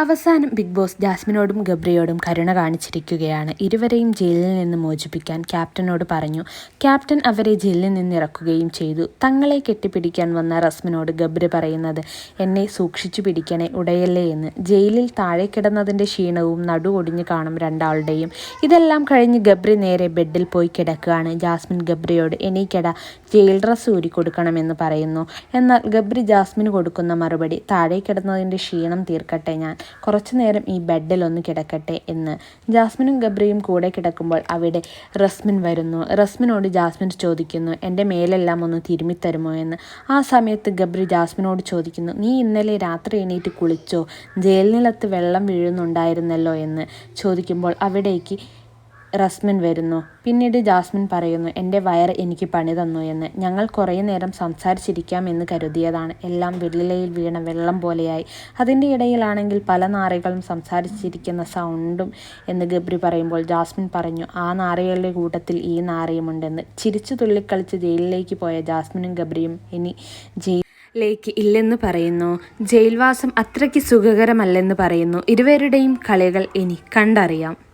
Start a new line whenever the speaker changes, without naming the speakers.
അവസാനം big boss ജാസ്മിനോടും ഗബ്രിയോടും കരുണ കാണിച്ചിരിക്കുകയാണ്. ഇരുവരെയും ജയിലിൽ നിന്ന് മോചിപ്പിക്കാൻ ക്യാപ്റ്റനോട് പറഞ്ഞു. ക്യാപ്റ്റൻ അവരെ ജയിലിൽ നിന്ന് ഇറക്കുകയും ചെയ്തു. തങ്ങളെ കെട്ടിപ്പിടിക്കാൻ വന്ന റസ്മിനോട് ഗബ്രി പറയുന്നത് എന്നെ സൂക്ഷിച്ചു പിടിക്കണേ ഉടയല്ലേ എന്ന്. ജയിലിൽ താഴെ കിടന്നതിന്റെ ക്ഷീണവും നടു ഒടിഞ്ഞു കാണും രണ്ടാളുടെയും. ഇതെല്ലാം കഴിഞ്ഞ് ഗബ്രി നേരെ ബെഡിൽ പോയി കിടക്കുകയാണ്. ജാസ്മിൻ ഗബ്രിയോട് എനിക്കട ജയിൽ ഡ്രസ്സ് ഊരി കൊടുക്കണമെന്ന് പറയുന്നു. എന്നാൽ ഗബ്രി ജാസ്മിന് കൊടുക്കുന്ന മറുപടി താഴെ കിടന്നതിന്റെ ക്ഷീണം തീർക്കട്ടെ ഞാൻ. കുറച്ചു നേരം ഈ ബെഡിൽ ഒന്ന് കിടക്കട്ടെ എന്ന്. ജാസ്മിനും ഗബ്രിയും കൂടെ കിടക്കുമ്പോൾ അവിടെ റസ്മിൻ വരുന്നു. റസ്മിനോട് ജാസ്മിൻ ചോദിക്കുന്നു എന്റെ മേലെല്ലാം ഒന്ന് തിരുമ്മിത്തരുമോ? എന്ന്. ആ സമയത്ത് ഗബ്രി ജാസ്മിനോട് ചോദിക്കുന്നു നീ ഇന്നലെ രാത്രി എണീറ്റ് കുളിച്ചോ? ജയിലിനകത്ത് വെള്ളം വീഴുന്നുണ്ടായിരുന്നല്ലോ? എന്ന് ചോദിക്കുമ്പോൾ അവിടേക്ക് റസ്മിൻ വരുന്നു. പിന്നീട് ജാസ്മിൻ പറയുന്നു എന്റെ വയർ എനിക്ക് പണി തന്നു എന്ന്. ഞങ്ങൾ കുറേ നേരം സംസാരിച്ചിരിക്കാം എന്ന് കരുതിയതാണ്. എല്ലാം വെള്ളിലയിൽ വീണ വെള്ളം പോലെയായി. അതിന്റെ ഇടയിലാണെങ്കിൽ പല നാറികളും സംസാരിച്ചിരിക്കുന്ന സൗണ്ടും എന്ന് ഗബ്രി പറയുമ്പോൾ ജാസ്മിൻ പറഞ്ഞു ആ നാറികളുടെ കൂട്ടത്തിൽ ഈ നാറിയുമുണ്ടെന്ന്. ചിരിച്ചു തുള്ളിക്കളിച്ച് ജയിലിലേക്ക് പോയ ജാസ്മിനും ഗബ്രിയും ഇനി ജയിൽ ലേക്ക് ഇല്ലെന്ന് പറയുന്നു. ജയിൽവാസം അത്രയ്ക്ക് സുഖകരമല്ലെന്ന് പറയുന്നു. ഇരുവരുടെയും കളികൾ ഇനി കണ്ടറിയാം.